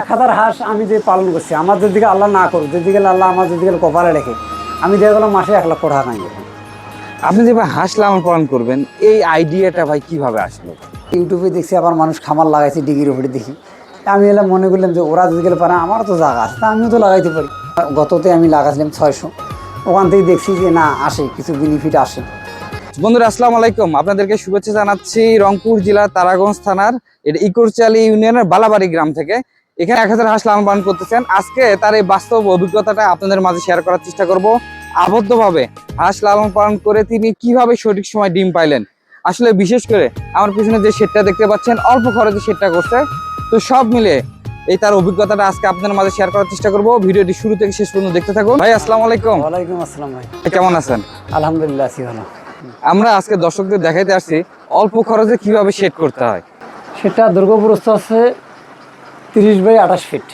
এক হাজার হাঁস আমি যে পালন করছি আমার যেদিকে আল্লাহ না করুক যেদিকে আল্লাহ আমার যেদিকে কপালে রেখে আমি দেখা গেলাম মাসে এক লক্ষ টাকা করব। আপনি যে ভাই হাঁস লালন পালন করবেন এই আইডিয়াটা ভাই কীভাবে আসলো? ইউটিউবে দেখছি আবার মানুষ খামার লাগাইছে ডিগির উপরে দেখি। আমি এলাম মনে করলাম যে ওরা যদি গেলে পারে আমারও তো জায়গা আছে তা আমিও তো লাগাইতে পারি। গততে আমি লাগাইছিলাম ছয়শো ওখান থেকে দেখছি যে না আসে কিছু বেনিফিট আসে। বন্ধুরা আসসালামু আলাইকুম। আপনাদেরকে শুভেচ্ছা জানাচ্ছি রংপুর জেলার তারাগঞ্জ থানার এটা ইকোরচালি ইউনিয়নের বালাবাড়ি গ্রাম থেকে। এখানে এক হাজার হাঁস লালন পালন করতেছেন। আজকে তার এই বাস্তব অভিজ্ঞতাটা আপনাদের মাঝে শেয়ার করার চেষ্টা করব। আবদ্ধভাবে হাঁস লালন পালন করে তিনি কীভাবে সঠিক সময় ডিম পাইলেন? আসলে বিশেষ করে আমার পিছনে যে শেডটা দেখতে পাচ্ছেন অল্প খরচে শেডটা করছে। তো সব মিলে এই তার অভিজ্ঞতাটা আজকে আপনাদের মাঝে শেয়ার করার চেষ্টা করব। ভিডিওটি শুরু থেকে শেষ পর্যন্ত দেখতে থাকুন। ভাই আসসালামু আলাইকুম। ওয়ালাইকুম আসসালাম ভাই। কেমন আছেন? আলহামদুলিল্লাহ আছি ভালো। আমরা আজকে দর্শকদের দেখাইতে আসছি অল্প খরচে কীভাবে সেট করতে হয়। সেটা দুর্গাপুরস্থ আছে তিরিশ বাই আঠাশ ফিট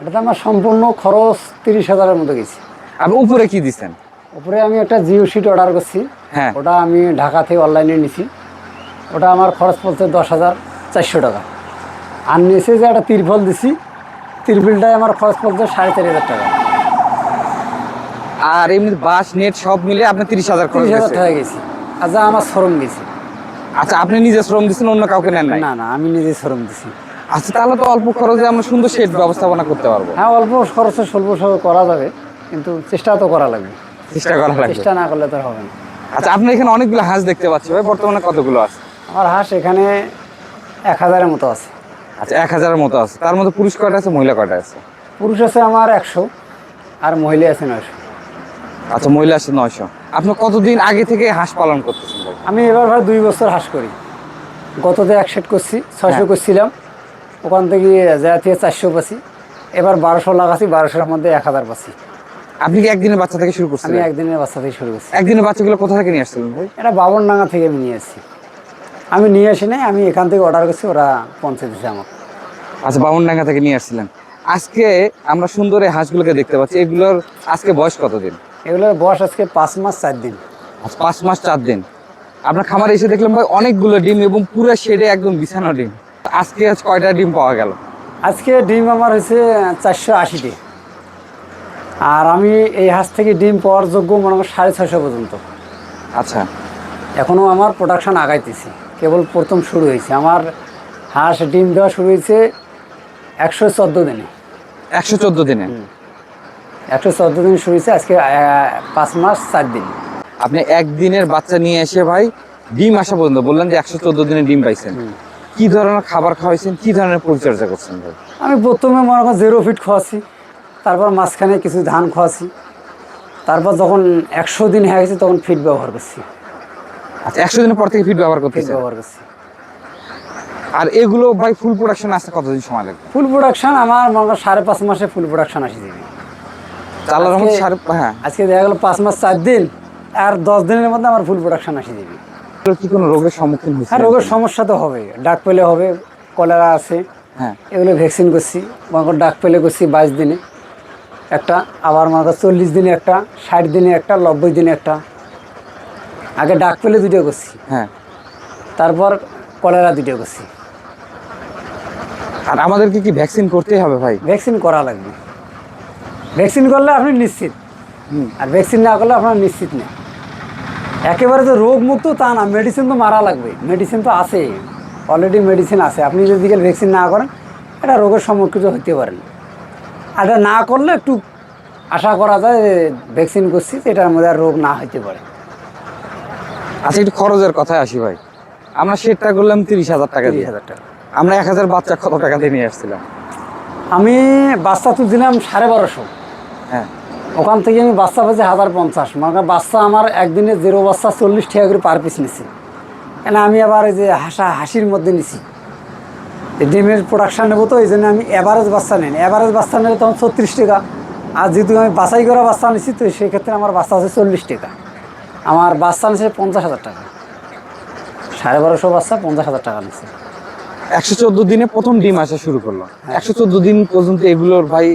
এটাতে আমার সম্পূর্ণ খরচ তিরিশ হাজারের মতো গেছে। আপনি উপরে কি দিচ্ছেন? উপরে আমি একটা জিও শিট অর্ডার করছি। হ্যাঁ। ওটা আমি ঢাকা থেকে অনলাইনে নিছি। ওটা আমার খরচ পড়ছে দশ হাজার চারশো টাকা। আর নিচে যে একটা তিরফল দিছি তিরফিলটায় আমার খরচ পড়ছে সাড়ে চার হাজার টাকা। আর এমনি বাস নেট সব মিলে আপনি তিরিশ হাজার তিরিশ হাজার টাকা গেছি। যা আমার শ্রম গেছি। আচ্ছা আপনি নিজে শ্রম দিচ্ছেন অন্য কাউকে নেন না না আমি নিজে শ্রম দিছি। আচ্ছা তাহলে তো অল্প খরচে আমরা সুন্দর সেট ব্যবস্থাপনা করতে পারব। হ্যাঁ অল্প খরচে স্বল্প স্বল্প করা যাবে কিন্তু চেষ্টা তো করা লাগবে। চেষ্টা করা লাগবে। চেষ্টা না করলে তো হবে না। আচ্ছা আপনি এখানে অনেকগুলো হাঁস দেখতে পাচ্ছি ভাই বর্তমানে কতগুলো আছে? আমার হাঁস এখানে এক হাজারের মতো আছে। আচ্ছা এক হাজারের মতো আছে। তার মধ্যে পুরুষ কয়টা আছে মহিলা কয়টা আছে? পুরুষ আছে আমার একশো আর মহিলা আছে নয়শো। আচ্ছা মহিলা আছে নয়শো। আপনি কতদিন আগে থেকে হাঁস পালন করতেছেন আমি এবার ভাই দুই বছর হাঁস করি। গততে এক সেট করছি ছয়শো হ্যাঁ। করছিলাম। ওখান থেকে যা থেকে চারশো পাচ্ছি। এবার বারোশো লাগাছি বারোশোর মধ্যে এক হাজার পাচ্ছি। আপনি কি একদিনের বাচ্চা থেকে শুরু আমি একদিনের বাচ্চা থেকে শুরু করছি। একদিনের বাচ্চাগুলো কোথা থেকে নিয়ে আসছিলেন ভাই? এটা বাবনডাঙ্গা থেকে আমি নিয়ে আসছি। আমি নিয়ে আসি নাই আমি এখান থেকে অর্ডার করছি ওরা পৌঁছে দিচ্ছে আমাকে। আচ্ছা বামনডাঙ্গা থেকে নিয়ে আসছিলেন। আজকে আমরা সুন্দর এই হাঁসগুলোকে দেখতে পাচ্ছি। এগুলোর আজকে বয়স কতদিন? এগুলোর বয়স আজকে পাঁচ মাস চার দিন। আজ পাঁচ মাস চার দিন। আপনার খামারে এসে দেখলাম ভাই অনেকগুলো ডিম এবং পুরো শেডে একদম বিছানো ডিম। আজকে আজ কয়টা ডিম পাওয়া গেল? আজকে ডিম আমার হয়েছে চারশো আশিটি। আর আমি এই হাঁস থেকে ডিম পাওয়ার যোগ্য মনে হয় সাড়ে ছয়শো পর্যন্ত। আচ্ছা। এখনও আমার প্রোডাকশন আগাইতেছি। কেবল প্রথম শুরু হয়েছে। আমার হাঁস ডিম দেওয়া শুরু হয়েছে একশো চোদ্দ দিনে। একশো চোদ্দ দিনে? একশো চোদ্দ দিন শুরু হয়েছে আজকে পাঁচ মাস চার দিন। আপনি একদিনের বাচ্চা নিয়ে এসে ভাই ডিম আসা পর্যন্ত বললেন যে একশো চোদ্দ দিনে ডিম পাইছেন। কি ধরনের খাবার খাওয়াইছেন? কি ধরনের পরিচর্যা করছেন ভাই? আমি প্রথমে মনে করেন জিরো ফিট খাওয়াছি তারপর মাঝখানে কিছু ধান খাওয়াছি তারপর যখন একশো দিন হয়ে গেছে তখন ফিট ব্যবহার করছি। আচ্ছা একশো দিনের পর থেকে ফিড ব্যবহার ফিট করতেছেন ব্যবহার করছি। আর এগুলো ভাই ফুল প্রোডাকশন আসতে কতদিন সময় লাগবে? ফুল প্রোডাকশন আমার মনে করেন সাড়ে পাঁচ মাসে ফুল প্রোডাকশন আসি। যাবে সাড়ে হ্যাঁ। আজকে দেখা গেলো পাঁচ মাস চার দিন আর দশ দিনের মধ্যে আমার ফুল প্রোডাকশন আসি। যাবে এগুলো কি কোনো রোগের সম্মুখীন হয়েছে? হ্যাঁ রোগের সমস্যা তো হবে ডাক পেলে হবে কলেরা আছে। হ্যাঁ। এগুলো ভ্যাকসিন করছি। মনে করো ডাক পেলে করছি বাইশ দিনে। একটা আবার মনে করো চল্লিশ দিনে একটা ষাট দিনে একটা নব্বই দিনে একটা। আগে ডাক পেলে দুটো করছি। হ্যাঁ। তারপর কলেরা দুটো করছি। আর আমাদেরকে কি ভ্যাকসিন করতেই হবে ভাই? ভ্যাকসিন করা লাগবে। ভ্যাকসিন করলে আপনি নিশ্চিত। আর ভ্যাকসিন না করলে আপনার নিশ্চিত না। একেবারে যে রোগ মুক্ত তা না। মেডিসিন তো মারা লাগবে মেডিসিন তো আছে। অলরেডি মেডিসিন আছে। আপনি যদি ভ্যাকসিন না করেন এটা রোগের সম্মুখীন হতে পারেন। আর এটা না করলে একটু আশা করা যায় যে ভ্যাকসিন করছি এটার মধ্যে আর রোগ না হতে পারে। আচ্ছা একটু খরচের কথায় আসি ভাই। আমরা সেটটা করলাম তিরিশ হাজার টাকা তিরিশ হাজার টাকা। আমরা এক হাজার বাচ্চা কত টাকা দিয়ে নিয়ে আসছিলাম? আমি বাচ্চা তো দিলাম সাড়ে বারোশো। হ্যাঁ। ওখান থেকে আমি বাচ্চা পেয়েছি হাজার পঞ্চাশ। মানে বাচ্চা আমার একদিনে জিরো বাচ্চা চল্লিশ টাকা করে পার পিস নিছি। কেন আমি আবার এই যে হাসা হাসির মধ্যে নিছি। ডিমের প্রোডাকশান নেব তো এই জন্য আমি অ্যাভারেজ বাচ্চা নেন অ্যাভারেজ বাচ্চা নিলে তখন ছত্রিশ টাকা। আর যেহেতু আমি বাছাই করা বাচ্চা নিছি তো সেক্ষেত্রে আমার বাচ্চা আছে চল্লিশ টাকা। আমার বাচ্চা নিচ্ছে পঞ্চাশ হাজার টাকা। সাড়ে বারোশো বাচ্চা পঞ্চাশ হাজার টাকা নিচ্ছে একশো চোদ্দ দিনে প্রথম ডিম আসা শুরু করল। একশো চোদ্দ দিন পর্যন্ত এগুলোর ভাই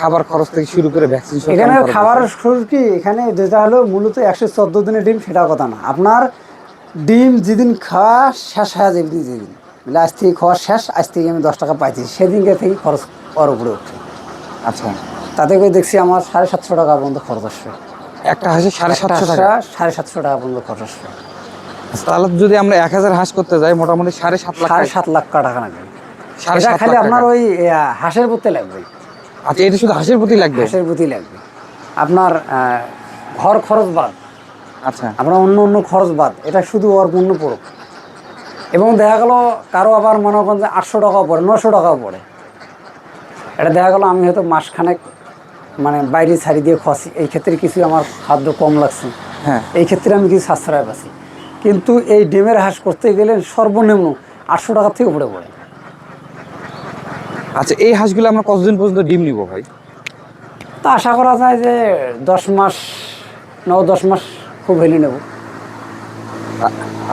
খাবার খরচ থেকে শুরু করে ভ্যাকসিন এখানে খাবার খরচ কি? এখানে যেটা হলো মূলত একশো চোদ্দ দিনের ডিম সেটা কথা না। আপনার ডিম যেদিন খাওয়া শেষ হয়ে যাবে যেদিন বলে আজ থেকে খাওয়া শেষ আজ থেকে আমি দশ টাকা পাইছি। সেদিনকে থেকে খরচ ওর উপরে উঠছে। আচ্ছা। তাতে করে দেখছি আমার সাড়ে সাতশো টাকা পর্যন্ত খরচ আসবে একটা হাঁসে সাড়ে সাতশো টাকা? সাড়ে সাতশো টাকা পর্যন্ত খরচ আসবে তাহলে যদি আমরা এক হাজার হাঁস করতে যাই মোটামুটি সাড়ে সাত লাখ সাড়ে সাত লাখ টাকা লাগবে সাড়ে সাত খালি আপনার ওই হাঁসের প্রতি লাগবে। আচ্ছা এটা শুধু হাঁসের প্রতি লাগবে? হাঁসের প্রতি লাগবে। আপনার ঘর খরচ বাদ। আচ্ছা। আপনার অন্য অন্য খরচ বাদ। এটা শুধু ওর পূর্ণ পড়ুক। এবং দেখা গেল কারও আবার মনে করেন যে আটশো টাকাও পড়ে নশো টাকাও পড়ে। এটা দেখা গেল আমি হয়তো মাসখানেক মানে বাইরে ছাড়ি দিয়ে খাওয়াছি এই ক্ষেত্রে কিছু আমার খাদ্য কম লাগছে। হ্যাঁ। এই ক্ষেত্রে আমি কিছু সাশ্রয় পাচ্ছি। কিন্তু এই ডিমের হাঁস করতে গেলে সর্বনিম্ন আটশো টাকার থেকে উপরে পড়ে। আচ্ছা এই হাঁসগুলো আমরা কতদিন পর্যন্ত ডিম নিব ভাই? তা আশা করা যায় যে দশ মাস ন দশ মাস খুব হেলি নেব।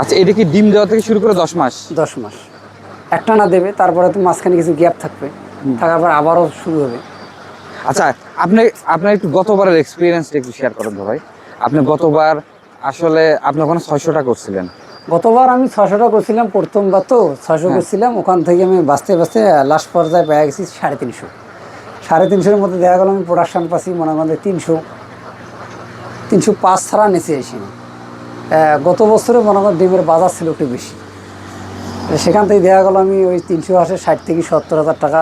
আচ্ছা এটা কি ডিম দেওয়া থেকে শুরু করে দশ মাস? দশ মাস। একটা না দেবে তারপরে তো মাঝখানে কিছু গ্যাপ থাকবে। থাকার পর আবারও শুরু হবে। আচ্ছা আপনি আপনার একটু গতবারের এক্সপিরিয়েন্সটা একটু শেয়ার করেন ভাই। আপনি গতবার আসলে আপনি ওখানে ছয়শোটা করছিলেন। গতবার আমি ছশোটা করছিলাম প্রথমবার তো ছশো করছিলাম। ওখান থেকে আমি বাঁচতে বাঁচতে লাস্ট পর্যায়ে পেয়ে গেছি সাড়ে তিনশো। সাড়ে তিনশোর মধ্যে দেখা গেল আমি প্রোডাকশান পাচ্ছি মনে করেন তিনশো। তিনশো পাঁচ ছাড়া নিচে এসে গত বছরে মনে করেন ডিমের বাজার ছিল একটু বেশি। সেখান থেকে দেখা গেল আমি ওই তিনশো হাসে ষাট থেকে সত্তর হাজার টাকা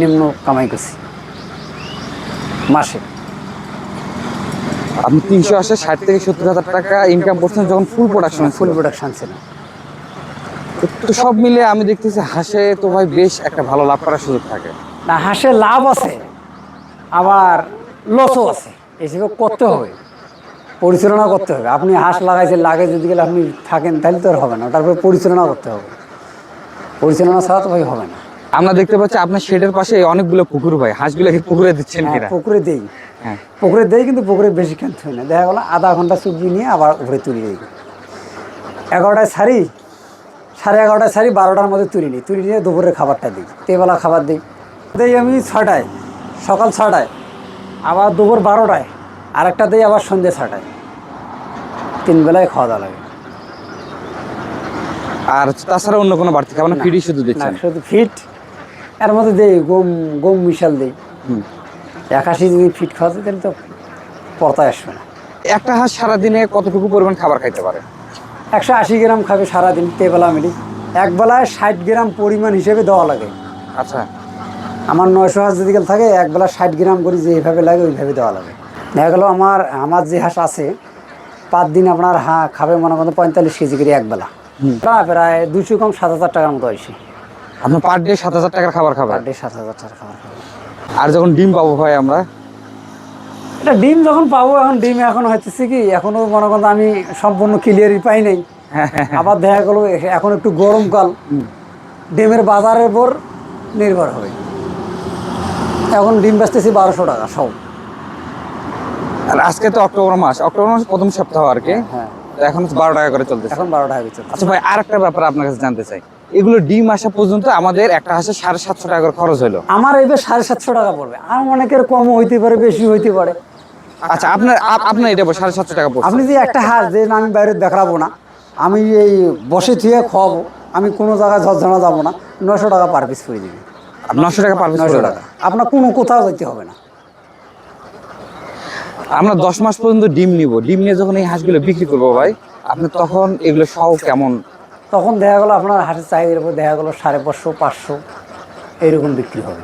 নিম্ন কামাই করছি। মাসে। আপনি তিনশো আসে ষাট থেকে সত্তর হাজার টাকা ইনকাম করছেন যখন ফুল প্রোডাকশন ফুল প্রোডাকশন ছিল। তো সব মিলে আমি দেখতেছি হাঁসে তো ভাই বেশ একটা ভালো লাভ করার সুযোগ থাকে। না হাঁসে লাভ আছে আবার লসও আছে। এসব করতে হবে পরিচালনা করতে হবে। আপনি হাঁস লাগাইছেন লাগে যদি গেলে আপনি থাকেন তাহলে তো আর হবে না। তারপরে পরিচালনা করতে হবে। পরিচালনা ছাড়া তো ভাই হবে না। আমরা দেখতে পাচ্ছি আপনার শেডের পাশে অনেকগুলো পুকুর ভাই। হাঁসগুলো কি পুকুরে দিচ্ছেন হ্যাঁ, কিনা? পুকুরে দেই। হ্যাঁ। পুকুরে দেই কিন্তু পুকুরে বেশি খেলতে হয় না। দেখা গেলো আধা ঘণ্টা চুবড়ি নিয়ে আবার উপরে তুলে দিই। এগারোটায় ছাড়ি সাড়ে এগারোটায় ছাড়ি বারোটার মধ্যে তুলি নিই। তুলি নিয়ে দুপুরে খাবারটা দিই। তেবেলা খাবার দিই। দেই আমি ছটায় সকাল ছটায় আবার দুপুর বারোটায় আরেকটা দিই আবার সন্ধ্যে ছটায়। তিন বেলায় খাওয়া দাওয়া লাগে। আর তাছাড়া অন্য কোনো বাড়তি খাবার না? ফিডি শুধু না দিচ্ছেন? শুধু ফিট এর মধ্যে দেই গম গম মিশাল দিই। একাশি যদি ফিট খাওয়াতে তাহলে তো পর্তায় আসবে না। একটা হাঁস সারাদিনে কতটুকু পরিমাণ খাবার খাইতে পারে? একশো আশি গ্রাম খাবে সারাদিন তেবেলা মিলি এক বেলায় ষাট গ্রাম পরিমাণ হিসেবে দেওয়া লাগে। আচ্ছা। আমার নয়শো হাঁস যদি থাকে এক বেলা ষাট গ্রাম করে যেভাবে লাগে ওইভাবে দেওয়া লাগে। দেখা গেলো আমার আমার যে হাঁস আছে পাঁচ দিন আপনার হ্যাঁ খাবে মনে করেন পঁয়তাল্লিশ কেজি করে এক বেলা। প্রায় দুশো কম সাত হাজার টাকার মতো হয়েছে। আপনার পার ডে সাত হাজার টাকার খাবার খাবার পার ডে সাত হাজার টাকা খাবার খাবে আর যখন ডিম পাবো ভাই আমরা? এটা ডিম যখন পাবো এখন ডিম এখন হইতেছে কি এখনও মনে করেন আমি সম্পূর্ণ ক্লিয়ারই পাই নাই। আবার দেখা গেলো এখন একটু গরমকাল ডিমের বাজারের উপর নির্ভর হবে। এখন ডিম বেচতেছি বারোশো টাকা সব। আর আজকে তো অক্টোবর মাস অক্টোবর মাস প্রথম সপ্তাহ আর কি। হ্যাঁ এখন বারো টাকা করে চলতেছে। এখন বারো টাকা বেচে আচ্ছা ভাই আর একটা ব্যাপার আপনার কাছে জানতে চাই। এগুলো ডিম আসা পর্যন্ত আমাদের একটা হাঁসে সাড়ে সাতশো টাকা করে খরচ হলো আমার এবার সাড়ে সাতশো টাকা পড়বে। আর অনেকের কমও হইতে পারে বেশি হইতে পারে। আচ্ছা আপনার আপ- আপনার এটা সাড়ে সাতশো টাকা পড়বে আপনি যে একটা হাঁস যে আমি বাইরে দেখাবো না আমি এই বসে থুয়ে খাওয়াবো আমি কোনো জায়গায় ঝরঝরা যাব না নশো টাকা পার পিস করে দিবি। নশো টাকা পার পিস নশো টাকা। আপনার কোনো কোথাও যেতে হবে না। আমরা দশ মাস পর্যন্ত ডিম নিব। ডিম নিয়ে যখন এই হাঁসগুলো বিক্রি করব ভাই আপনি তখন এগুলো সহ কেমন তখন দেখা গেলো আপনার হাঁসের চাহিদার উপর দেখা গেলো সাড়ে পাঁচশো পাঁচশো এইরকম বিক্রি হবে।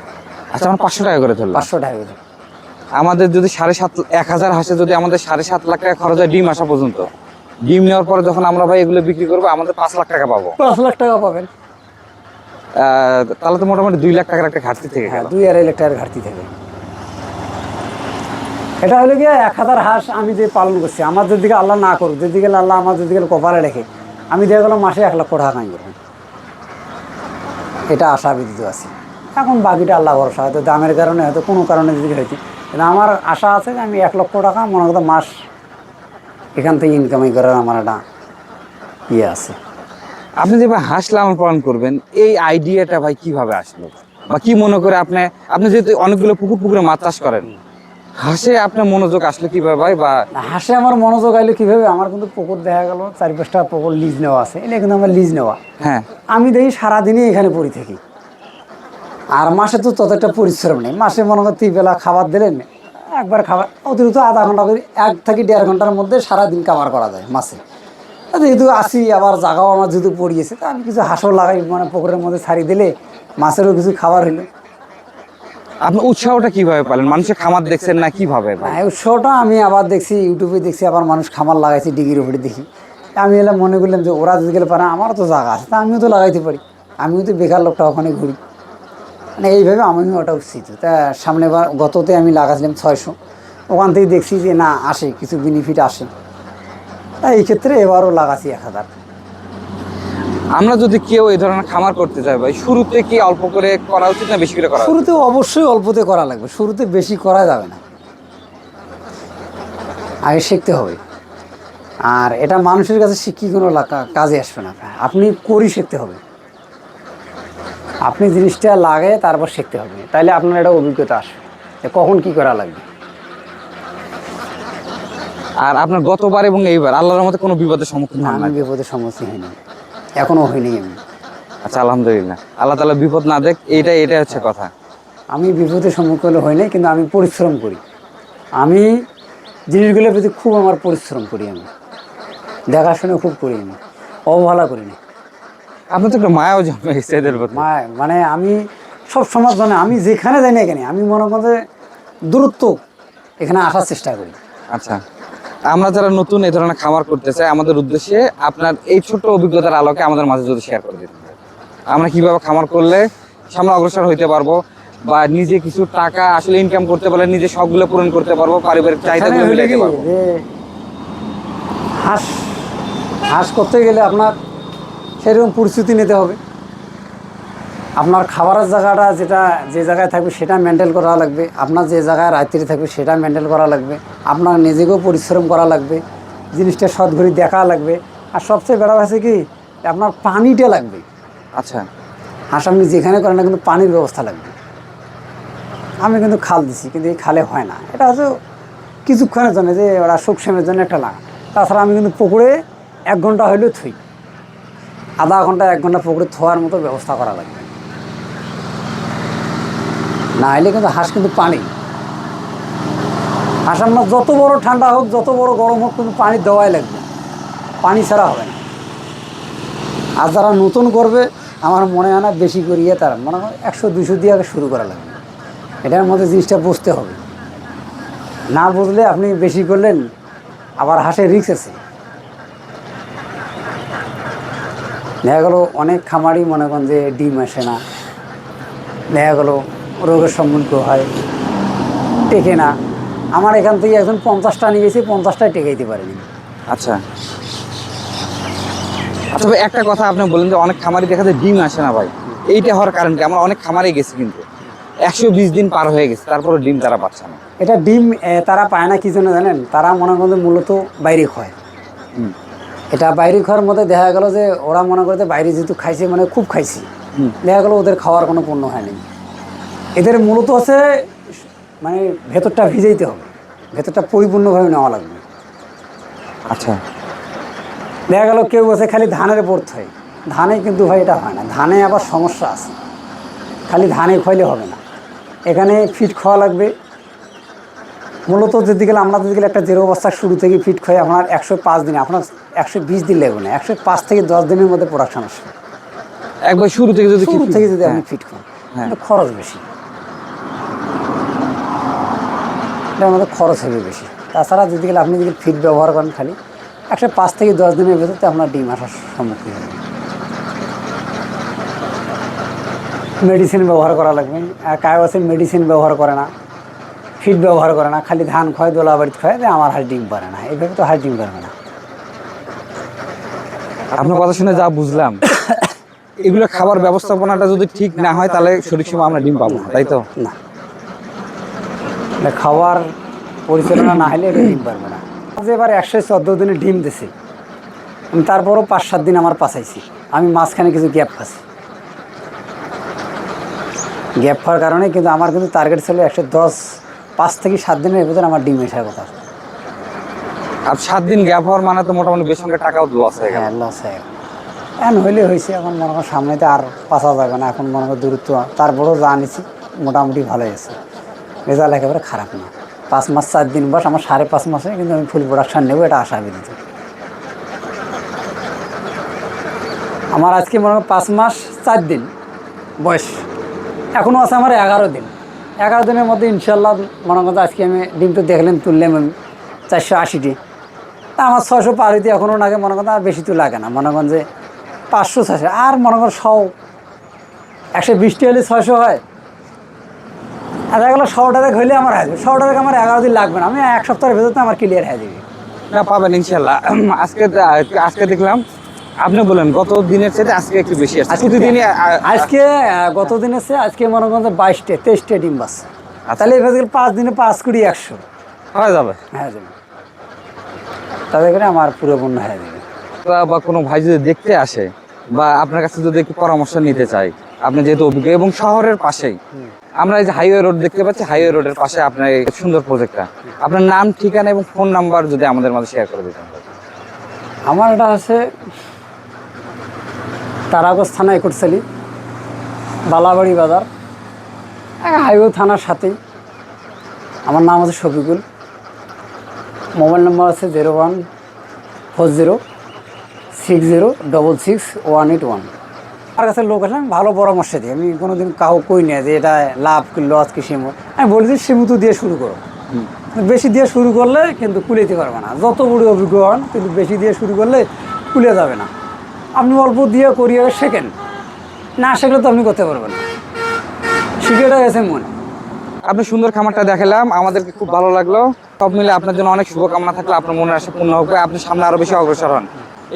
আচ্ছা আমরা পাঁচশো টাকা করে ধরলাম। পাঁচশো টাকা করে। আমাদের যদি সাড়ে সাত এক হাজার হাঁসে যদি আমাদের সাড়ে সাত লাখ টাকা খরচ হয় ডিম আসা পর্যন্ত। ডিম নেওয়ার পরে যখন আমরা ভাই এগুলো বিক্রি করব আমাদের পাঁচ লাখ টাকা পাবো। পাঁচ লাখ টাকা পাবেন। তাহলে তো মোটামুটি দুই লাখ টাকার একটা ঘাটতি থেকে হ্যাঁ গেল। দুই আড়াই লাখ টাকার ঘাটতি থাকে। এটা হলো গিয়ে এক হাজার হাঁস আমি যে পালন করছি আমার যেদিকে আল্লাহ না করুক যেদিকে আল্লাহ আমার যেদিকে কপালে রেখে আমি দেখা গেলো মাসে এক লক্ষ টাকা কামাই করব এটা আশা বিদিত আছে। এখন বাকিটা আল্লাহ ভরসা, হয়তো দামের কারণে, হয়তো কোনো কারণে যদি হয়তো কিন্তু আমার আশা আছে যে আমি এক লক্ষ টাকা মনে করতো মাস এখান থেকে ইনকামাই করার আমার একটা ইয়ে আছে। আপনি যে ভাই হাঁস লালন পালন করবেন, এই আইডিয়াটা ভাই কীভাবে আসলো? বা কি মনে করে আপনি আপনি যেহেতু অনেকগুলো পুকুর পুকুরে মাছ চাষ করেন হাসে আপনার মনোযোগ আসলে কীভাবে ভাই? বা হাসে আমার মনোযোগ আইলো কীভাবে? আমার কিন্তু পুকুর দেখা গেল চারি পাঁচটা পুকুর লিজ নেওয়া আছে। এটা কিন্তু আমার লিজ নেওয়া। হ্যাঁ। আমি দেখি সারাদিনই এখানে পড়ে থাকি। আর মাসে তো ততটা পরিশ্রম নেই। মাসে মনে করেন তিন বেলা খাবার দিলেন একবার খাবার অতিরিক্ত আধা ঘণ্টা করে এক থেকে দেড় ঘণ্টার মধ্যে সারাদিন কাবার করা যায় মাসে। যেহেতু আসি আবার জাগাও আমার যেহেতু পড়িয়েছে তা আমি কিছু হাঁসও লাগাই মানে পুকুরের মধ্যে ছাড়ি দিলে মাছেরও কিছু খাবার হইল। আপনি উৎসাহটা কীভাবে পেলেন? মানুষের খামার দেখছেন না কীভাবে? না আমি আবার দেখছি, ইউটিউবে দেখছি, আবার মানুষ খামার লাগাইছে ডিগির উপরে দেখি। আমি এলাম, মনে করলাম যে ওরা যদি গেলে পারে, আমারও তো জায়গা আছে, তা আমিও তো লাগাইতে পারি। আমিও তো বেকার লোকটা ওখানে ঘুরি। মানে এইভাবে আমিও ওটা উচিত তা সামনে বার গততে আমি লাগাছিলাম ছয়শো। ওখান থেকে দেখছি যে না, আসে, কিছু বেনিফিট আসে। তা এই ক্ষেত্রে এবারও লাগাছি এক হাজার। আমরা যদি কেউ এই ধরনের খামার করতে চাই ভাই শুরুতে কি অল্প করে করা উচিত না বেশি করে করা শুরুতে অবশ্যই অল্পতে করা লাগবে শুরুতে বেশি করা যাবে না। আগে শিখতে হবে। আর এটা মানুষের কাছে শিখি কোনো কাজে আসবে না। আপনি করি শিখতে হবে। আপনি জিনিসটা লাগে তারপর শিখতে হবে। তাইলে আপনার একটা অভিজ্ঞতা আসবে যে কখন কি করা লাগবে। আর আপনার গতবার এবং এইবার আল্লাহর মতে কোনো বিপদের সম্মুখীন হন না বিপদের সম্মুখীন হইনি। এখনও হইনি আমি। আচ্ছা আলহামদুলিল্লাহ। আল্লাহ তালা বিপদ না দেখ এইটাই এটাই হচ্ছে কথা। আমি বিপদের সম্মুখীন হই নাই কিন্তু আমি পরিশ্রম করি। আমি জিনিসগুলোর প্রতি খুব আমার পরিশ্রম করি আমি। দেখাশোনা খুব করি আমি অবহেলা করি না। আপনার তো একটা মায়াও জন্মে গেছে এদের প্রতি। মা মানে আমি সব সমাজ মানে আমি যেখানে যাই না এখানে আমি মনে করতে দূরত্ব এখানে আসার চেষ্টা করি। আচ্ছা। আমরা যারা নতুন এই ধরনের খামার করতে চাই আমাদের উদ্দেশ্যে আপনার এই ছোট্ট অভিজ্ঞতার আলোকে আমাদের মাঝে যদি শেয়ার করে দিতেন আমরা কীভাবে খামার করলে সামনে অগ্রসর হইতে পারব বা নিজে কিছু টাকা আসলে ইনকাম করতে পারলে নিজে সবগুলো পূরণ করতে পারব পারিবারিক চাহিদা পারব। হাঁস হাঁস করতে গেলে আপনার সেরকম পরিস্থিতি নিতে হবে। আপনার খাবারের জায়গাটা যেটা যে জায়গায় থাকবে সেটা মেনটেন করা লাগবে। আপনার যে জায়গায় রাত্রি থাকবে সেটা মেনটেন করা লাগবে। আপনার নিজেকেও পরিশ্রম করা লাগবে। জিনিসটা সৎ ঘড়ি দেখা লাগবে। আর সবচেয়ে বেড়া হয়েছে কি আপনার পানিটা লাগবে। আচ্ছা। হাঁস আপনি যেখানে করেন না কিন্তু পানির ব্যবস্থা লাগবে। আমি কিন্তু খাল দিছি কিন্তু এই খালে হয় না। এটা হচ্ছে কিছুক্ষণের জন্য যে ওরা সুকসেমের জন্য একটা লাগা তাছাড়া আমি কিন্তু পুকুরে এক ঘণ্টা হইলেও থুই। আধা ঘণ্টা এক ঘণ্টা পুকুরে থোয়ার মতো ব্যবস্থা করা লাগবে। না হলে কিন্তু হাঁস কিন্তু পানি। হাঁস আপনার যত বড় ঠান্ডা হোক, যত বড় গরম হোক, কিন্তু পানি দেওয়াই লাগবে। পানি ছাড়া হবে না। আর যারা নতুন করবে, আমার মনে হয় না বেশি করিয়ে তারা, মনে হয় একশো দুশো দিয়ে আগে শুরু করা লাগবে। এটার মধ্যে জিনিসটা বুঝতে হবে। না বুঝলে আপনি বেশি করলেন, আবার হাসে রিক্স আছে। দেখা গেলো অনেক খামারই মনে করেন যে ডিম আসে না। দেখা গেলো রোগের সম্মুখীন হয়। টেকে না। আমার এখান থেকে একজন পঞ্চাশটা নিয়ে গেছি পঞ্চাশটাই টেকাইতে পারেনি। আচ্ছা। আচ্ছা ভাই একটা কথা আপনি বলেন যে অনেক খামারি দেখা যায় ডিম আসে না ভাই। এইটা হওয়ার কারণ কি? আমরা অনেক খামারে গেছি কিন্তু। একশো বিশ দিন পার হয়ে গেছে তারপরে ডিম তারা পাচ্ছে না। এটা ডিম তারা পায় না কি জন্য জানেন? তারা মনে করেন মূলত বাইরে খায়। এটা বাইরে খাওয়ার মধ্যে দেখা গেল যে ওরা মনে করে যে বাইরে যেহেতু খাইছে মানে খুব খাইছি। দেখা গেলো ওদের খাওয়ার কোনো পণ্য হয়নি এদের মূলত আছে মানে ভেতরটা ভিজাইতে হবে। ভেতরটা পরিপূর্ণভাবে নেওয়া লাগবে। আচ্ছা। দেখা গেল কেউ আছে খালি ধানের পড়তে হয় ধানে কিন্তু ভাই এটা হয় না। ধানে আবার সমস্যা আছে। খালি ধানে খাইলে হবে না। এখানে ফিট খাওয়া লাগবে। মূলত যদি গেলে আমরা যদি গেলে একটা জেরো অবস্থা শুরু থেকে ফিট খাই আপনার একশো পাঁচ দিনে আপনার একশো বিশ দিন লাগবে না একশো পাঁচ থেকে দশ দিনের মধ্যে প্রোডাকশন আসবে। একবার শুরু থেকে যদি শুরু থেকে যদি আপনি। ফিট খান হ্যাঁ। খরচ বেশি। এটার মধ্যে খরচ হবে বেশি। তাছাড়া যদি গেলে আপনি যদি ফিট ব্যবহার করেন খালি একশো পাঁচ থেকে দশ দিনের ভেতরতে আপনার ডিম আসার সম্মুখীন হবে। মেডিসিন ব্যবহার করা লাগবে। আর কায়ো আছে মেডিসিন ব্যবহার করে না ফিট ব্যবহার করে না খালি ধান খয় দোলা বাড়িতে খয় যে আমার হাঁস ডিম পারে না। এইভাবে তো হাঁস ডিম পারবে না। আপনার কথা শুনে যা বুঝলাম এগুলো খাবার ব্যবস্থাপনাটা যদি ঠিক না হয় তাহলে সঠিক সময় আমরা ডিম পাবো না তাই তো? না। এটা খাওয়ার পরিচালনা না হলে ডিম পারবে না। আজ এবার একশো চোদ্দ দিনে ডিম দিছে। আমি তারপরও পাঁচ সাত দিন আমার পাচাইছি আমি মাঝখানে কিছু গ্যাপ খাচ্ছি। গ্যাপ খাওয়ার কারণে কিন্তু আমার কিন্তু টার্গেট ছিল একশো দশ পাঁচ থেকে সাত দিনের ভিতরে আমার ডিম এসার কথা আর সাত দিন গ্যাপ হওয়ার মানে তো মোটামুটি বেশ অনেক টাকাও লস হয়ে গেল। হ্যাঁ লস হয়ে গেল। এখন হইলে হয়েছে এখন মনে করো সামনেতে আর পাঁচা যাবে না। এখন মনে করো দূরত্ব তারপরেও যা নিছি মোটামুটি ভালো হয়েছে রেজাল্ট একেবারে খারাপ না। পাঁচ মাস, চার দিন বয়স, আমার সাড়ে পাঁচ মাসে কিন্তু আমি ফুল প্রোডাকশান নেব, এটা আশা বিদিত আমার আজকে মনে করো পাঁচ মাস, চার দিন বয়স। এখনও আছে আমার এগারো দিন। এগারো দিনের মধ্যে ইনশাল্লাহ মনে করো আজকে আমি ডিম তো দেখলেন তুললাম আমি চারশো আশিটি। তা আমার ছশো পার হইতে এখনও লাগে মনে করেন আর বেশি তো লাগে না। মনে করেন যে পাঁচশো ছশো আর মনে করেন শও একশো বিশটি হলে ছশো হয়। আর এগুলো শো টাকা হইলে আমার যাবে শো টাকা আমার এগারো দিন লাগবে না। আমি এক সপ্তাহের ভেতরে আমার ক্লিয়ার হয়ে যাবে। না পাবেন ইনশাল্লাহ আজকে আজকে দেখলাম। আপনি বলেন গত দিনের চাইতে আজকে একটু বেশি আছে। প্রতিদিনই আ- আ- আজকে গত দিনের সে আজকে মনে করেন বাইশটে তেইশটে ডিম বাস। আচ্ছা। তাহলে এবার পাঁচ দিনে পাঁচ কুড়ি একশো। হয়ে যাবে। হয়ে যাবে। তাদের করে আমার পুরোপূর্ণ হয়ে যাবে। বা কোনো ভাই যদি দেখতে আসে বা আপনার কাছে যদি একটু পরামর্শ নিতে চাই আপনি যেহেতু অভিজ্ঞ, এবং শহরের পাশেই। আমরা এই যে হাইওয়ে রোড দেখতে পাচ্ছি হাইওয়ে রোডের পাশে আপনার এই সুন্দর প্রজেক্টটা আপনার নাম, ঠিকানা এবং ফোন নাম্বার যদি আমাদের মাঝে শেয়ার করে দিতেন। আমার এটা আছে তারাগঞ্জ থানা একটসালি বালাবাড়ি বাজার হাইওয়ে থানার সাথেই। আমার নাম আছে শফিকুল, মোবাইল নাম্বার আছে zero one four zero six zero double six one eight one আমার কাছে লোক আসলে ভালো পরামর্শ দিই। আমি কোনোদিন কাউ কই না যে এটা লাভ কি লস কি সিমু? আমি বলি যে সিমুতু দিয়ে শুরু করো। বেশি দিয়ে শুরু করলে কিন্তু কুলেতে পারবে না। যত বড় অভিজ্ঞ হন কিন্তু বেশি দিয়ে শুরু করলে কুলে যাবে না। আপনি অল্প দিয়ে করিয়ে শেখেন। না শেখলে তো আপনি করতে পারবেন না। শিখেটা গেছে মনে। আপনি সুন্দর খামারটা দেখালাম আমাদেরকে খুব ভালো লাগল। সব মিলে আপনার জন্য অনেক শুভকামনা থাকলে আপনার মনে আসে পূর্ণ হোক আপনি সামনে আরও বেশি অগ্রসর হন।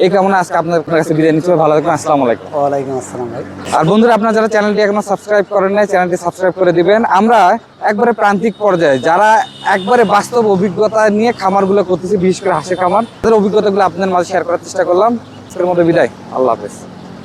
এই কামনা আজকে আপনার আপনার কাছে বিদায় নিচ্ছি ভালো থাকবেন আসসালামু আলাইকুম। ওয়ালাইকুম আসসালাম ভাই। আর বন্ধুরা আপনারা যারা চ্যানেলটি এখনও সাবস্ক্রাইব করেন নাই চ্যানেলটি সাবস্ক্রাইব করে দিবেন। আমরা একবারে প্রান্তিক পর্যায়ে যারা একবারে বাস্তব অভিজ্ঞতা নিয়ে খামারগুলো করতেছি বিশেষ করে হাঁসের খামার তাদের অভিজ্ঞতাগুলো আপনাদের মাঝে শেয়ার করার চেষ্টা করলাম। আজকের মতো বিদায়। আল্লাহ হাফেজ।